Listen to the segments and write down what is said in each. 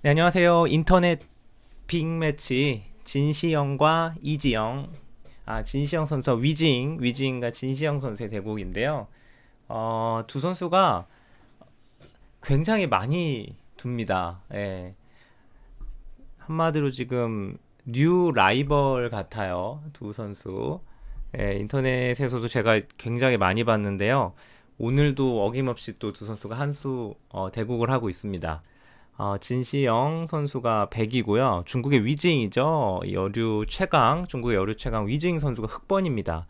네, 안녕하세요. 인터넷 빅매치 진시영과 이지영. 아, 진시영 선수 위징, 위징과 진시영 선수의 대국인데요. 어, 두 선수가 굉장히 많이 둡니다. 예. 한마디로 지금 뉴 라이벌 같아요. 두 선수. 예, 인터넷에서도 제가 굉장히 많이 봤는데요. 오늘도 어김없이 또 두 선수가 한수 어, 대국을 하고 있습니다. 어, 진시영 선수가 100이고요. 중국의 위징이죠. 여류 최강, 중국의 여류 최강 위징 선수가 흑번입니다.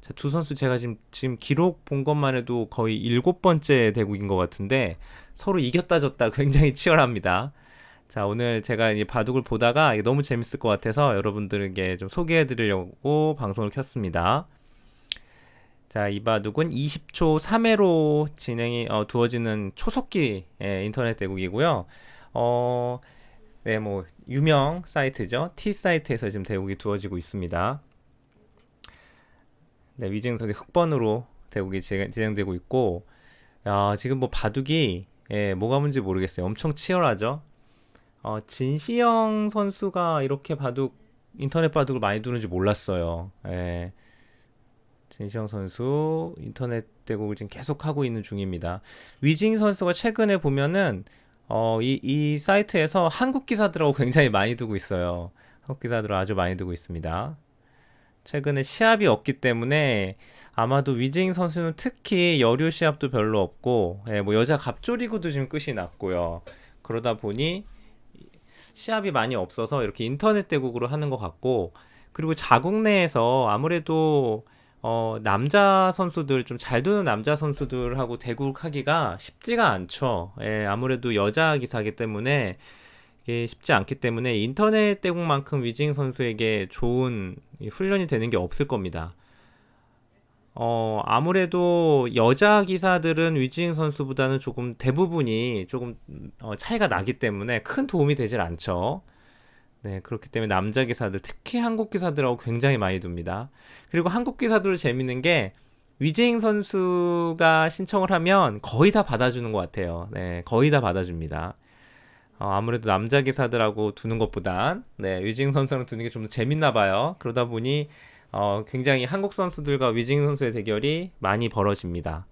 자, 두 선수 제가 지금, 지금 기록 본 것만 해도 거의 일곱 번째 대국인 것 같은데 서로 이겼다 졌다 굉장히 치열합니다. 자, 오늘 제가 이 바둑을 보다가 너무 재밌을 것 같아서 여러분들에게 좀 소개해 드리려고 방송을 켰습니다. 자, 이 바둑은 20초 3회로 진행이 어, 두어지는 초속기 예, 인터넷 대국이고요. 어, 네, 뭐 유명 사이트죠. T 사이트에서 지금 대국이 두어지고 있습니다. 네, 위증 선수 흑번으로 대국이 진행- 진행되고 있고, 야, 지금 뭐 바둑이 예, 뭐가 문제 모르겠어요. 엄청 치열하죠. 어, 진시영 선수가 이렇게 바둑 인터넷 바둑을 많이 두는지 몰랐어요. 예. 진시영 선수 인터넷 대국을 지금 계속 하고 있는 중입니다. 위징 선수가 최근에 보면은 어, 이, 이 사이트에서 한국 기사들하고 굉장히 많이 두고 있어요. 한국 기사들을 아주 많이 두고 있습니다. 최근에 시합이 없기 때문에 아마도 위징 선수는 특히 여류 시합도 별로 없고, 예, 뭐 여자 갑조리구도 지금 끝이 났고요. 그러다 보니 시합이 많이 없어서 이렇게 인터넷 대국으로 하는 것 같고, 그리고 자국 내에서 아무래도 어, 남자 선수들 좀 잘 두는 남자 선수들하고 대국하기가 쉽지가 않죠. 예, 아무래도 여자 기사기 때문에 이게 쉽지 않기 때문에 인터넷 대국만큼 위징 선수에게 좋은 이 훈련이 되는 게 없을 겁니다. 어, 아무래도 여자 기사들은 위징 선수보다는 조금 대부분이 조금 어, 차이가 나기 때문에 큰 도움이 되질 않죠. 네, 그렇기 때문에 남자 기사들, 특히 한국 기사들하고 굉장히 많이 둡니다. 그리고 한국 기사들 재밌는 게 위재잉 선수가 신청을 하면 거의 다 받아주는 것 같아요. 네, 거의 다 받아줍니다. 어, 아무래도 남자 기사들하고 두는 것보단 네, 위징 선수랑 두는 게 좀 더 재밌나 봐요. 그러다 보니 어, 굉장히 한국 선수들과 위징 선수의 대결이 많이 벌어집니다.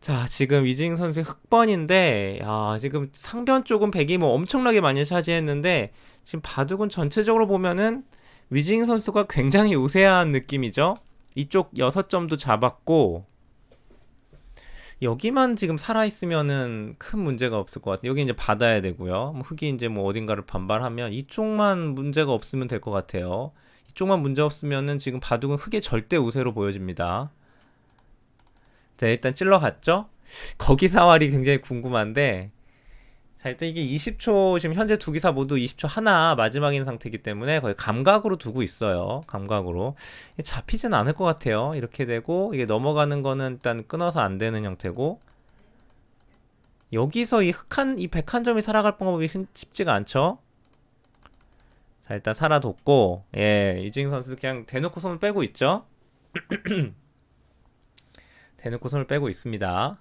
자, 지금 위징 선수의 흑번인데, 야, 지금 상변 쪽은 백이 뭐 엄청나게 많이 차지했는데, 지금 바둑은 전체적으로 보면은 위징 선수가 굉장히 우세한 느낌이죠. 이쪽 6점도 잡았고, 여기만 지금 살아있으면은 큰 문제가 없을 것 같아요. 여기 이제 받아야 되고요. 뭐 흑이 이제 뭐 어딘가를 반발하면 이쪽만 문제가 없으면 될 것 같아요. 이쪽만 문제 없으면은 지금 바둑은 흑의 절대 우세로 보여집니다. 자, 일단 찔러갔죠? 거기 사활이 굉장히 궁금한데, 자, 일단 이게 20초, 지금 현재 두 기사 모두 20초 하나 마지막인 상태이기 때문에 거의 감각으로 두고 있어요. 감각으로. 잡히진 않을 것 같아요. 이렇게 되고, 이게 넘어가는 거는 일단 끊어서 안 되는 형태고, 여기서 이 흑한, 이 백한 점이 살아갈 방법이 흔- 쉽지가 않죠? 자, 일단 살아뒀고, 예, 이징 선수 그냥 대놓고 손을 빼고 있죠? 대놓고 손을 빼고 있습니다.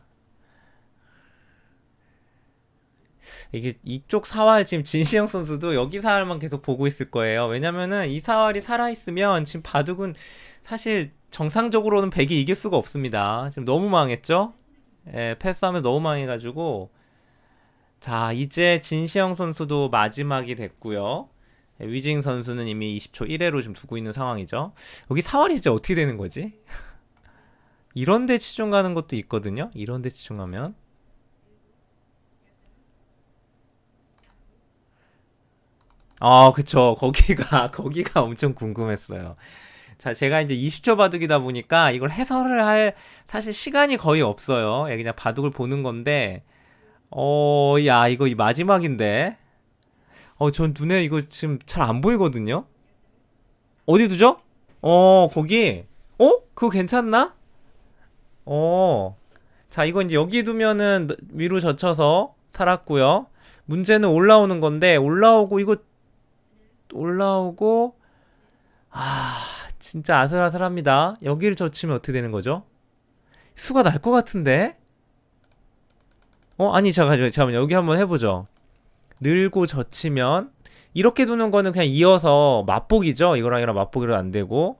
이게 이쪽 사활 지금 진시영 선수도 여기 사활만 계속 보고 있을 거예요. 왜냐면은 이 사활이 살아 있으면 지금 바둑은 사실 정상적으로는 백이 이길 수가 없습니다. 지금 너무 망했죠? 예, 패스하면 너무 망해가지고 자 이제 진시영 선수도 마지막이 됐고요. 예, 위징 선수는 이미 20초 1회로 좀 두고 있는 상황이죠. 여기 사활이 진짜 어떻게 되는 거지? 이런 데 치중 가는 것도 있거든요. 이런 데 치중하면 아, 그쵸. 거기가 거기가 엄청 궁금했어요. 자, 제가 이제 20초 바둑이다 보니까 이걸 해설을 할 사실 시간이 거의 없어요. 예, 그냥 바둑을 보는 건데 어, 야, 이거 이 마지막인데. 어, 전 눈에 이거 지금 잘 안 보이거든요. 어디 두죠? 어, 거기. 어? 그거 괜찮나? 어. 자, 이거 이제 여기 두면은 위로 젖혀서 살았고요. 문제는 올라오는 건데 올라오고 이거 올라오고 아, 진짜 아슬아슬합니다. 여기를 젖히면 어떻게 되는 거죠? 수가 날 것 같은데? 어, 아니, 잠깐만요. 잠깐만 여기 한번 해보죠. 늘고 젖히면 이렇게 두는 거는 그냥 이어서 맛보기죠. 이거랑 이랑 맛보기로 안 되고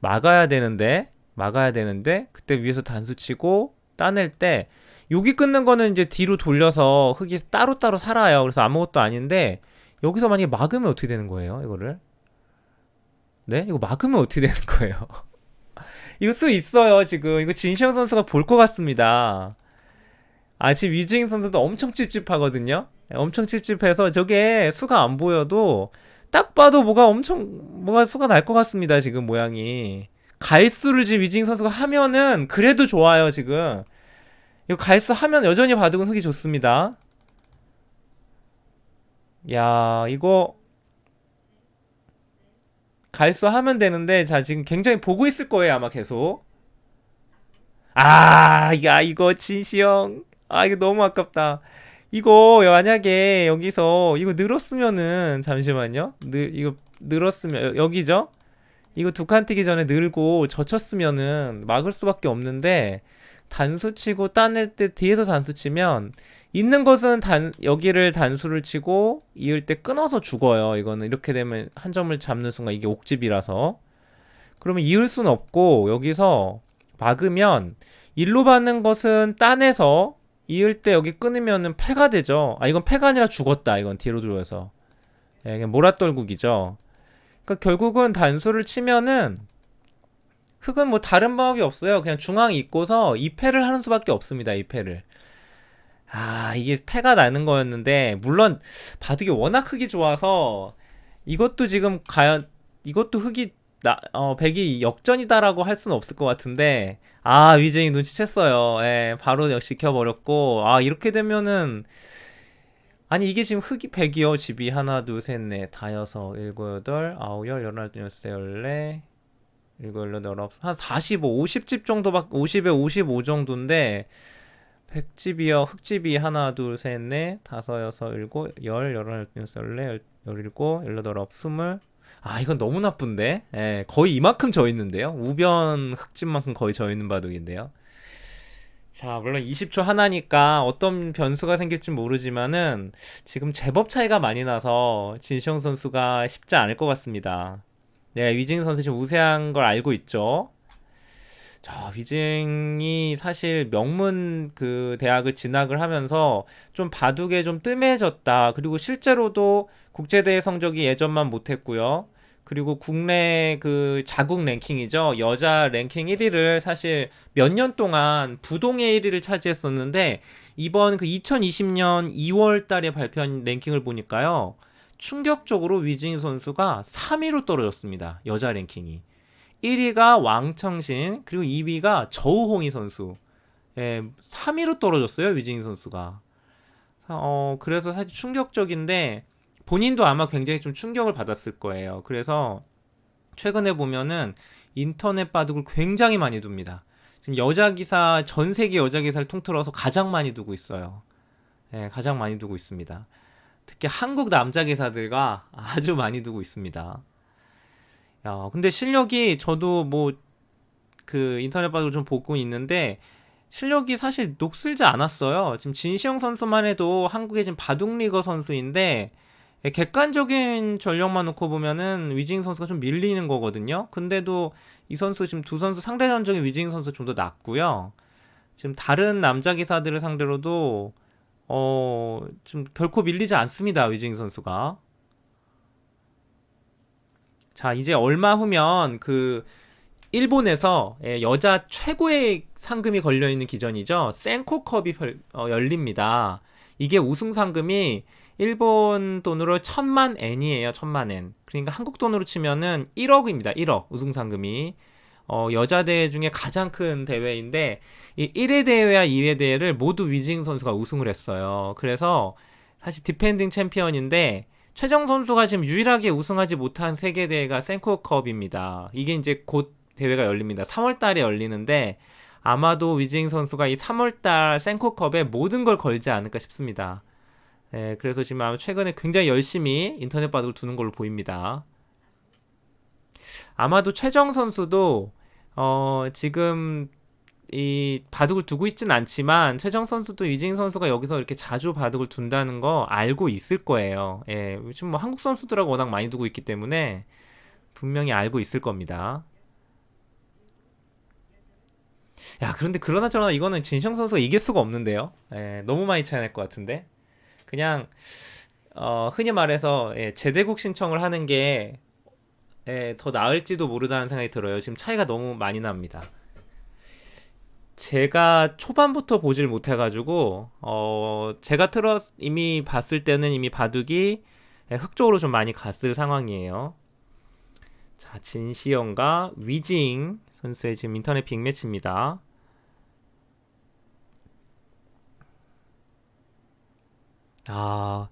막아야 되는데 막아야 되는데 그때 위에서 단수 치고 따낼 때 여기 끊는 거는 이제 뒤로 돌려서 흙이 따로따로 살아요. 그래서 아무것도 아닌데 여기서 만약에 막으면 어떻게 되는 거예요? 이거를 네? 이거 막으면 어떻게 되는 거예요? 이거 수 있어요, 지금. 이거 진시영 선수가 볼 것 같습니다. 아, 지금 위즈잉 선수도 엄청 찝찝하거든요? 엄청 찝찝해서 저게 수가 안 보여도 딱 봐도 뭐가 엄청, 뭐가 수가 날 것 같습니다, 지금 모양이. 갈수를 지금 위즈잉 선수가 하면은 그래도 좋아요, 지금. 이거 갈수 하면 여전히 바둑은 흙이 좋습니다. 야, 이거 갈수 하면 되는데 자 지금 굉장히 보고 있을 거예요 아마 계속. 아 야 이거 진시영. 아 이거 너무 아깝다. 이거 만약에 여기서 이거 늘었으면은 잠시만요. 늘 이거 늘었으면 여- 여기죠 이거 두 칸 뛰기 전에 늘고 젖혔으면은 막을 수밖에 없는데 단수 치고 따낼 때 뒤에서 단수 치면 있는 것은 단 여기를 단수를 치고 이을 때 끊어서 죽어요. 이거는 이렇게 되면 한 점을 잡는 순간 이게 옥집이라서 그러면 이을 수는 없고 여기서 막으면 일로 받는 것은 따내서 이을 때 여기 끊으면은 패가 되죠. 아 이건 패가 아니라 죽었다. 이건 뒤로 들어서 예, 그냥 몰아떨국이죠. 그러니까 결국은 단수를 치면은 흙은 뭐 다른 방법이 없어요. 그냥 중앙 있고서 이 패를 하는 수밖에 없습니다. 이 패를. 아, 이게 패가 나는 거였는데, 물론, 바둑이 워낙 흙이 좋아서, 이것도 지금 과연, 이것도 흙이, 나, 어, 백이 역전이다라고 할 수는 없을 것 같은데, 아, 위즈잉 눈치챘어요. 예, 바로 역시 켜버렸고, 아, 이렇게 되면은, 아니, 이게 지금 흙이 백이요. 집이 하나, 둘, 셋, 넷, 다, 여섯, 일곱, 여덟, 아홉, 열, 열하나, 열세, 열네, 일곱, 열여덟, 열아홉, 한 45, 50집 정도밖, 50에 55 정도인데, 백집이요. 흑집이 하나, 둘, 셋, 넷, 다섯, 여섯, 일곱, 열, 열하나, 열여섯, 열네, 열, 열일곱, 열여덟, 아홉, 스물. 아, 이건 너무 나쁜데? 예, 거의 이만큼 져 있는데요. 우변 흑집만큼 거의 져 있는 바둑인데요. 자, 물론 20초 하나니까 어떤 변수가 생길지 모르지만은 지금 제법 차이가 많이 나서 진시영 선수가 쉽지 않을 것 같습니다. 네, 위징 선수 지금 우세한 걸 알고 있죠. 자, 위증이 사실 명문 그 대학을 진학을 하면서 좀 바둑에 좀 뜸해졌다. 그리고 실제로도 국제대회 성적이 예전만 못했고요. 그리고 국내 그 자국 랭킹이죠. 여자 랭킹 1위를 사실 몇 년 동안 부동의 1위를 차지했었는데 이번 그 2020년 2월 달에 발표한 랭킹을 보니까요. 충격적으로 위징 선수가 3위로 떨어졌습니다. 여자 랭킹이. 1위가 왕청신 그리고 2위가 저우홍이 선수. 예, 3위로 떨어졌어요 위징 선수가. 어 그래서 사실 충격적인데 본인도 아마 굉장히 좀 충격을 받았을 거예요. 그래서 최근에 보면은 인터넷 바둑을 굉장히 많이 둡니다. 지금 여자 기사 전 세계 여자 기사를 통틀어서 가장 많이 두고 있어요. 예, 가장 많이 두고 있습니다. 특히 한국 남자 기사들과 아주 많이 두고 있습니다. 야, 근데 실력이 저도 뭐 그 인터넷 바둑 좀 보고 있는데 실력이 사실 녹슬지 않았어요. 지금 진시영 선수만 해도 한국의 지금 바둑 리거 선수인데 예, 객관적인 전력만 놓고 보면은 위징 선수가 좀 밀리는 거거든요. 근데도 이 선수 지금 두 선수 상대 전적인 위징 선수 좀 더 낫고요. 지금 다른 남자 기사들을 상대로도 어, 좀 결코 밀리지 않습니다. 위징 선수가. 자, 이제 얼마 후면 그 일본에서 예, 여자 최고의 상금이 걸려 있는 기전이죠. 센코컵이 펼- 어, 열립니다. 이게 우승 상금이 일본 돈으로 천만 엔이에요. 천만 엔. 그러니까 한국 돈으로 치면은 1억입니다. 1억 우승 상금이. 어, 여자 대회 중에 가장 큰 대회인데 이 1회 대회와 2회 대회를 모두 위징 선수가 우승을 했어요. 그래서 사실 디펜딩 챔피언인데 최정 선수가 지금 유일하게 우승하지 못한 세계 대회가 센코컵입니다. 이게 이제 곧 대회가 열립니다. 3월 달에 열리는데 아마도 위징 선수가 이 3월 달 센코컵에 모든 걸 걸지 않을까 싶습니다. 예, 그래서 지금 최근에 굉장히 열심히 인터넷 바둑을 두는 걸로 보입니다. 아마도 최정 선수도 어, 지금 이 바둑을 두고 있진 않지만 최정 선수도 유진 선수가 여기서 이렇게 자주 바둑을 둔다는 거 알고 있을 거예요. 예, 요즘 뭐 한국 선수들하고 워낙 많이 두고 있기 때문에 분명히 알고 있을 겁니다. 야, 그런데 그러나 저러나 이거는 진시영 선수가 이길 수가 없는데요. 예, 너무 많이 차이 날 것 같은데. 그냥 어, 흔히 말해서 예, 제대국 신청을 하는 게 예, 더 나을지도 모르다는 생각이 들어요. 지금 차이가 너무 많이 납니다. 제가 초반부터 보질 못해가지고 어 제가 틀어 이미 봤을 때는 이미 바둑이 예, 흑쪽으로 좀 많이 갔을 상황이에요. 자 진시영과 위징 선수의 지금 인터넷 빅매치입니다. 아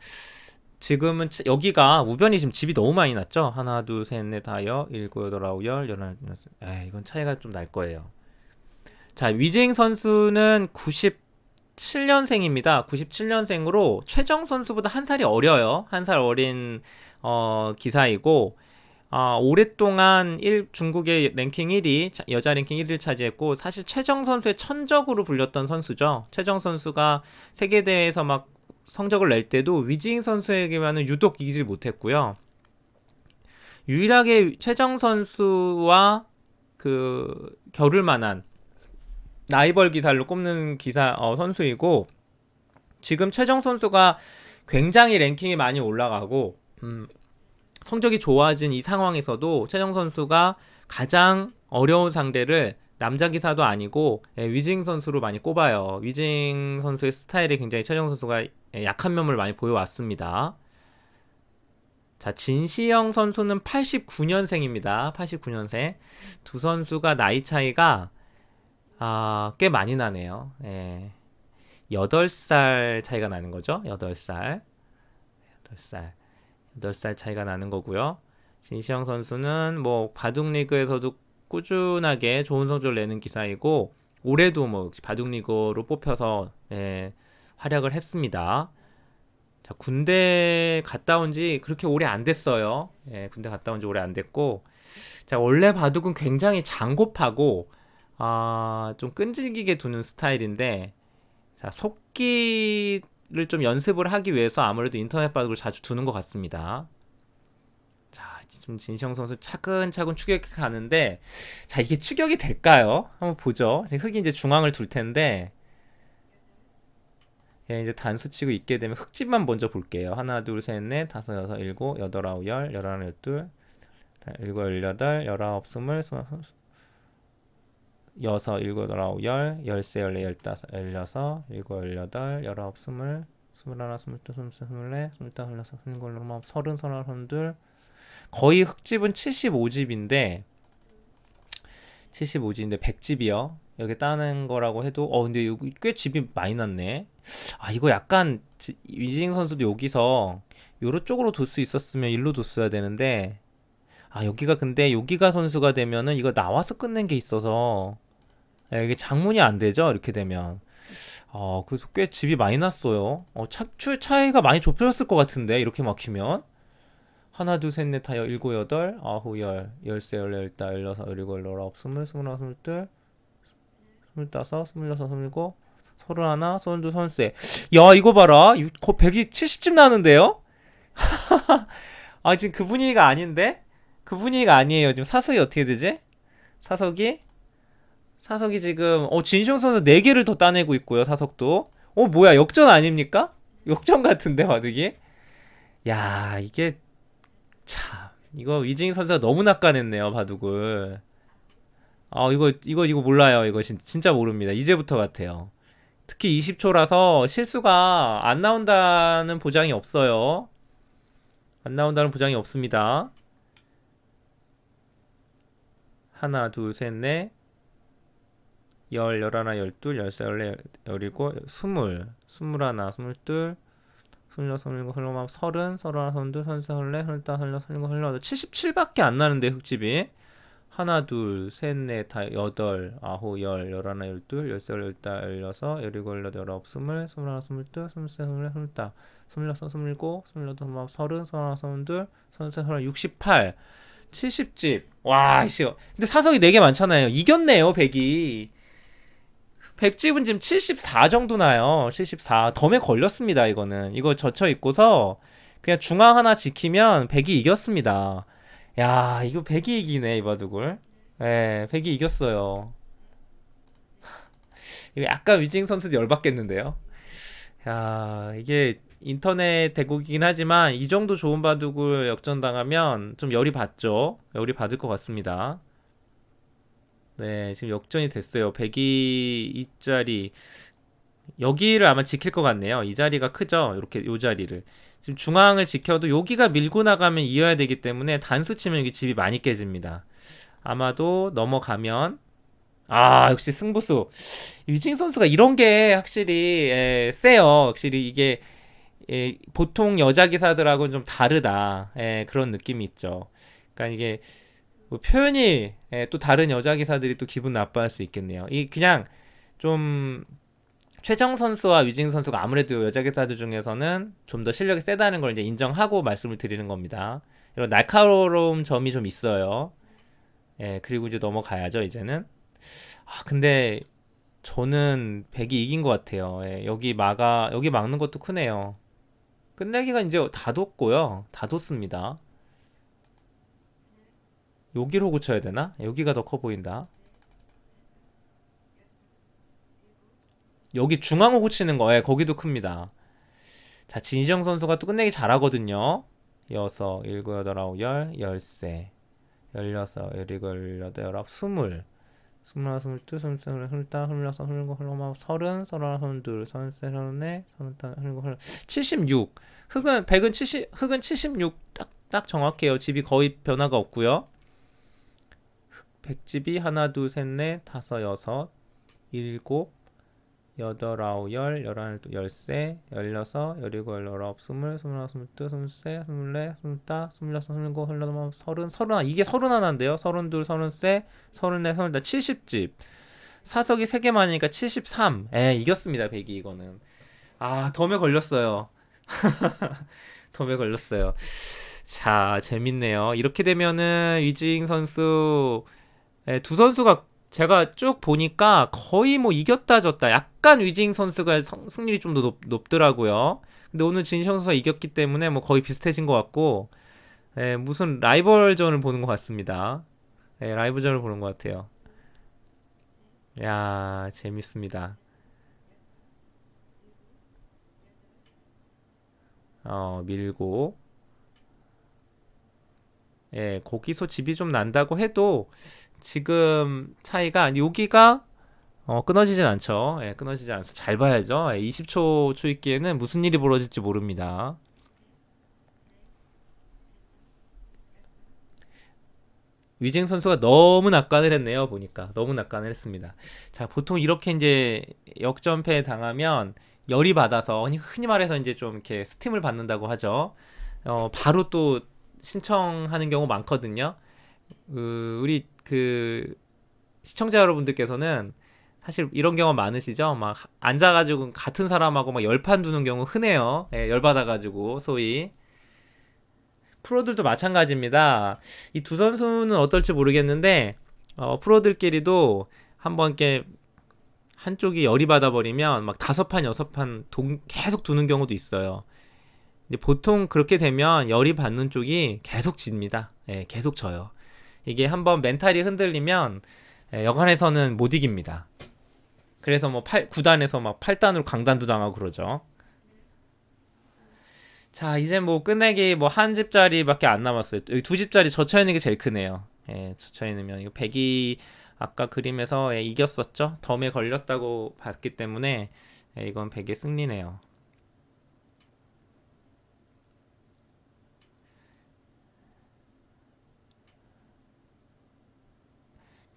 지금은 치- 여기가 우변이 지금 집이 너무 많이 났죠? 하나 둘셋넷 다여 일곱 여덟 아홉 열 열하나 열세 에 이건 차이가 좀 날 거예요. 자, 위징 선수는 97년생입니다. 97년생으로 최정 선수보다 한 살이 어려요. 한 살 어린 어, 기사이고 아, 오랫동안 일, 중국의 랭킹 1위, 자- 여자 랭킹 1위를 차지했고 사실 최정 선수의 천적으로 불렸던 선수죠. 최정 선수가 세계 대회에서 막 성적을 낼 때도 위징 선수에게만은 유독 이기질 못했고요. 유일하게 최정 선수와 그 겨룰 만한 라이벌 기사로 꼽는 기사 어, 선수이고 지금 최정 선수가 굉장히 랭킹이 많이 올라가고 음, 성적이 좋아진 이 상황에서도 최정 선수가 가장 어려운 상대를 남자 기사도 아니고 예, 위징 선수로 많이 꼽아요. 위징 선수의 스타일이 굉장히 최정 선수가 예, 약한 면을 많이 보여왔습니다. 자, 진시영 선수는 89년생입니다. 89년생. 두 선수가 나이 차이가 아, 꽤 많이 나네요. 예. 8살 차이가 나는 거죠. 8살. 8살. 8살 차이가 나는 거고요. 진시영 선수는 뭐 바둑 리그에서도 꾸준하게 좋은 성적을 내는 기사이고 올해도 뭐 바둑 리그로 뽑혀서 예, 활약을 했습니다. 자, 군대 갔다 온 지 그렇게 오래 안 됐어요. 예, 군대 갔다 온 지 오래 안 됐고 자, 원래 바둑은 굉장히 장곱하고 아, 좀 끈질기게 두는 스타일인데, 자, 속기를 좀 연습을 하기 위해서 아무래도 인터넷 바둑을 자주 두는 것 같습니다. 자, 지금 진시영 선수 차근차근 추격해 가는데, 자, 이게 추격이 될까요? 한번 보죠. 흑이 이제 중앙을 둘 텐데, 예, 이제 단수 치고 있게 되면 흑집만 먼저 볼게요. 하나, 둘, 셋, 넷, 다섯, 여섯, 일곱, 여덟, 아홉, 열, 열하나, 열둘, 일곱, 열여덟, 열아홉, 스물, 스물, 여섯, 일곱, 여덟, 아홉, 열, 열세, 열네, 열다섯, 열여섯, 일곱, 열여덟, 열아홉, 스물, 스물하나, 스물둘, 스물셋, 스물넷, 스물다섯, 스물여섯, 스물일곱, 스물아홉, 서른, 서른하나, 서른둘 거의 흑집은 75집인데 75집인데 100집이요. 여기 따는 거라고 해도 어 근데 여기 꽤 집이 많이 났네. 아 이거 약간 지- 위징 선수도 여기서 요런 쪽으로 둘수 있었으면 일로 뒀어야 되는데 아 여기가 근데 여기가 선수가 되면은 이거 나와서 끝낸 게 있어서 야, 이게 장문이 안 되죠 이렇게 되면 어 그래서 꽤 집이 많이 났어요 어 착출 차이가 많이 좁혀졌을 것 같은데 이렇게 막히면 하나 둘셋넷 다여 일곱 여덟 아홉 열 열세 열네 열다 열여섯 열일곱 열아홉 스물 스물하나 스물둘 스물다섯 스물여섯 스물일곱 서른하나 야 이거 봐라. 이- 거 170집 나는데요? 아 지금 그 분위기가 아닌데? 그 분위기가 아니에요 지금. 사석이 어떻게 되지? 사석이? 사석이 지금 어 진시영 선수 4개를 더 따내고 있고요 사석도. 어 뭐야 역전 아닙니까? 역전 같은데 바둑이? 야 이게 참 이거 위징 선수가 너무 낚아냈네요 바둑을 아 이거 이거 이거 몰라요. 이거 진, 진짜 모릅니다. 이제부터 같아요. 특히 20초라서 실수가 안 나온다는 보장이 없어요. 안 나온다는 보장이 없습니다. 하나 둘 셋 넷. 열 열하나 열둘 열세 열네 열- 열일곱 스물. 스물하나 스물둘. 스물여섯 스물일곱 스물아홉 서른. 서른하나 서른둘 서른셋 서른넷 서른다섯 서른여섯 서른일곱 서른여덟 77밖에 안 나는데 흑집이 하나 둘 셋 넷 다 여덟 아홉 열 열하나 열둘 열세 열다 열여섯 열일곱 열여덟 열아홉 스물 스물하나 스물둘 스물셋 스물넷 스물다 스물여섯 스물일곱 스물여덟 스물아홉 서른 서른하나 서른둘 서른셋 서른 68 70집 와 씨. 근데 사석이 4개 많잖아요 이겼네요 100이 백집은 지금 74 정도 나요. 74. 덤에 걸렸습니다, 이거는. 이거 젖혀 있고서 그냥 중앙 하나 지키면 백이 이겼습니다. 야, 이거 백이 이기네, 이 바둑을. 예, 백이 이겼어요. 이거 약간 위징 선수도 열받겠는데요. 야, 이게 인터넷 대국이긴 하지만 이 정도 좋은 바둑을 역전당하면 좀 열이 받죠. 열이 받을 것 같습니다. 네, 지금 역전이 됐어요. 백이 이 자리 여기를 아마 지킬 것 같네요. 이 자리가 크죠. 이렇게 요 자리를 지금 중앙을 지켜도 여기가 밀고 나가면 이어야 되기 때문에 단수 치면 여기 집이 많이 깨집니다. 아마도 넘어가면 아 역시 승부수 유진 선수가 이런 게 확실히 예, 세요. 확실히 이게 예, 보통 여자 기사들하고는 좀 다르다 예, 그런 느낌이 있죠. 그러니까 이게 뭐 표현이 예, 또 다른 여자 기사들이 또 기분 나빠할 수 있겠네요. 이 그냥 좀 최정 선수와 유진 선수가 아무래도 여자 기사들 중에서는 좀 더 실력이 세다는 걸 이제 인정하고 말씀을 드리는 겁니다. 이런 날카로운 점이 좀 있어요. 예, 그리고 이제 넘어가야죠, 이제는. 아, 근데 저는 백이 이긴 것 같아요. 예, 여기 막아, 여기 막는 것도 크네요. 끝내기가 이제 다 뒀고요. 다 뒀습니다. 여기로 고쳐야 되나? 여기가 더 커 보인다. 여기 중앙호 고치는 거에 거기도 큽니다. 자, 진시정 선수가 또 끝내기 잘하거든요. 여섯, 일곱, 여덟, 아홉, 열, 열세, 열여섯, 열일곱, 열여덟, 열아홉, 스물, 스물하나, 스물둘, 스물셋, 스물다섯, 스물여섯, 스물일곱, 서른, 서른하나, 서른둘, 서른셋, 서른넷, 서른다섯, 서른일곱, 서른, 76. 흑은 백은 70, 흑은 76. 딱, 딱 정확해요. 집이 거의 변화가 없고요. 백집이 하나, 둘, 셋, 넷, 다섯, 여섯, 일곱, 여덟, 아홉, 열, 열하나, 열세, 열여섯, 열일곱, 열아홉, 스물, 스물하나, 스물둘, 스물셋, 스물넷, 스물다, 스물여섯, 스물일곱, 스물여덟, 서른, 서른하나 이게 서른하나인데요. 서른둘, 서른셋, 서른넷, 서른다, 70집. 사석이 3개 많으니까 73. 에, 이겼습니다. 백이 이거는. 아, 덤에 걸렸어요. 덤에 걸렸어요. 자, 재밌네요. 이렇게 되면은 위징 선수 예, 두 선수가 제가 쭉 보니까 거의 뭐 이겼다 졌다. 약간 위징 선수가 성- 승률이 좀 더 높더라고요. 근데 오늘 진시 선수가 이겼기 때문에 뭐 거의 비슷해진 것 같고, 예, 무슨 라이벌전을 보는 것 같습니다. 예, 라이벌전을 보는 것 같아요. 야, 재밌습니다. 어, 밀고, 예, 거기서 집이 좀 난다고 해도 지금 차이가 여기가 어, 끊어지진 않죠. 예, 끊어지지 않아서 잘 봐야죠. 예, 20초 초입기에는 무슨 일이 벌어질지 모릅니다. 위징 선수가 너무 낙관을 했네요. 보니까 너무 낙관을 했습니다. 자, 보통 이렇게 이제 역전패 당하면 열이 받아서 흔히 말해서 이제 좀 이렇게 스팀을 받는다고 하죠. 어, 바로 또 신청하는 경우 많거든요. 그, 우리 그 시청자 여러분들께서는 사실 이런 경험 많으시죠? 막 앉아가지고 같은 사람하고 막 열판 두는 경우 흔해요. 예, 열받아가지고 소위 프로들도 마찬가지입니다. 이 두 선수는 어떨지 모르겠는데 어, 프로들끼리도 한번 이렇게 한쪽이 열이 받아버리면 막 다섯 판 여섯 판 동- 계속 두는 경우도 있어요. 보통 그렇게 되면 열이 받는 쪽이 계속 집니다. 예, 계속 져요. 이게 한번 멘탈이 흔들리면 예, 여간에서는 못 이깁니다. 그래서 뭐 8, 9단에서 막 8단으로 강단도 당하고 그러죠. 자, 이제 뭐 끝내기 뭐 한 집짜리밖에 안 남았어요. 여기 두 집짜리 젖혀 있는 게 제일 크네요. 예, 젖혀 있으면 이거 100이 아까 그림에서 예, 이겼었죠. 덤에 걸렸다고 봤기 때문에 예, 이건 100의 승리네요.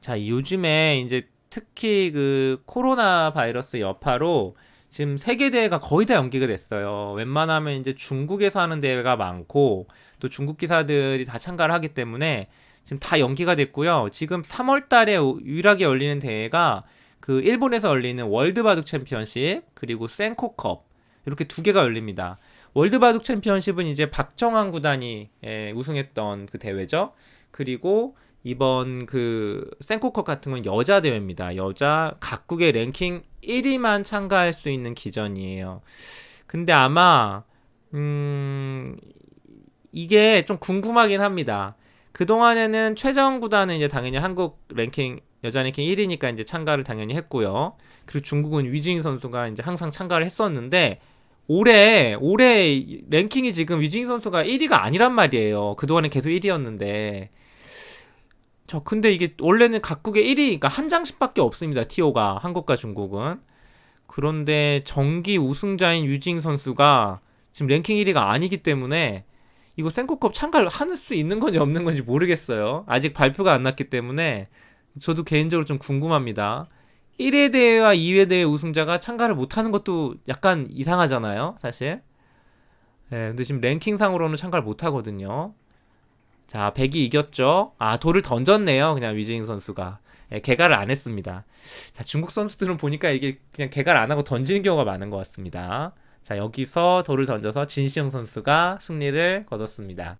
자, 요즘에 이제 특히 그 코로나 바이러스 여파로 지금 세계 대회가 거의 다 연기가 됐어요. 웬만하면 이제 중국에서 하는 대회가 많고 또 중국 기사들이 다 참가를 하기 때문에 지금 다 연기가 됐고요. 지금 3월 달에 유일하게 열리는 대회가 그 일본에서 열리는 월드 바둑 챔피언십 그리고 센코컵 이렇게 두 개가 열립니다. 월드 바둑 챔피언십은 이제 박정환 구단이 예, 우승했던 그 대회죠. 그리고 이번 그 센코컵 같은 건 여자 대회입니다. 여자 각국의 랭킹 1위만 참가할 수 있는 기전이에요. 근데 아마 음 이게 좀 궁금하긴 합니다. 그동안에는 최정 구단은 이제 당연히 한국 랭킹 여자 랭킹 1위니까 이제 참가를 당연히 했고요. 그리고 중국은 위징 선수가 이제 항상 참가를 했었는데 올해 올해 랭킹이 지금 위징 선수가 1위가 아니란 말이에요. 그동안은 계속 1위였는데 저 근데 이게 원래는 각국의 1위 그러니까 한 장씩밖에 없습니다. 티오가 한국과 중국은 그런데 정기 우승자인 유징 선수가 지금 랭킹 1위가 아니기 때문에 이거 센코컵 참가를 할 수 있는 건지 없는 건지 모르겠어요. 아직 발표가 안 났기 때문에 저도 개인적으로 좀 궁금합니다. 1회 대회와 2회 대회 우승자가 참가를 못하는 것도 약간 이상하잖아요, 사실. 네, 근데 지금 랭킹상으로는 참가를 못하거든요. 자, 백이 이겼죠. 아, 돌을 던졌네요. 그냥 위징 선수가. 예, 개가를 안 했습니다. 자, 중국 선수들은 보니까 이게 그냥 개가를 안 하고 던지는 경우가 많은 것 같습니다. 자, 여기서 돌을 던져서 진시영 선수가 승리를 거뒀습니다.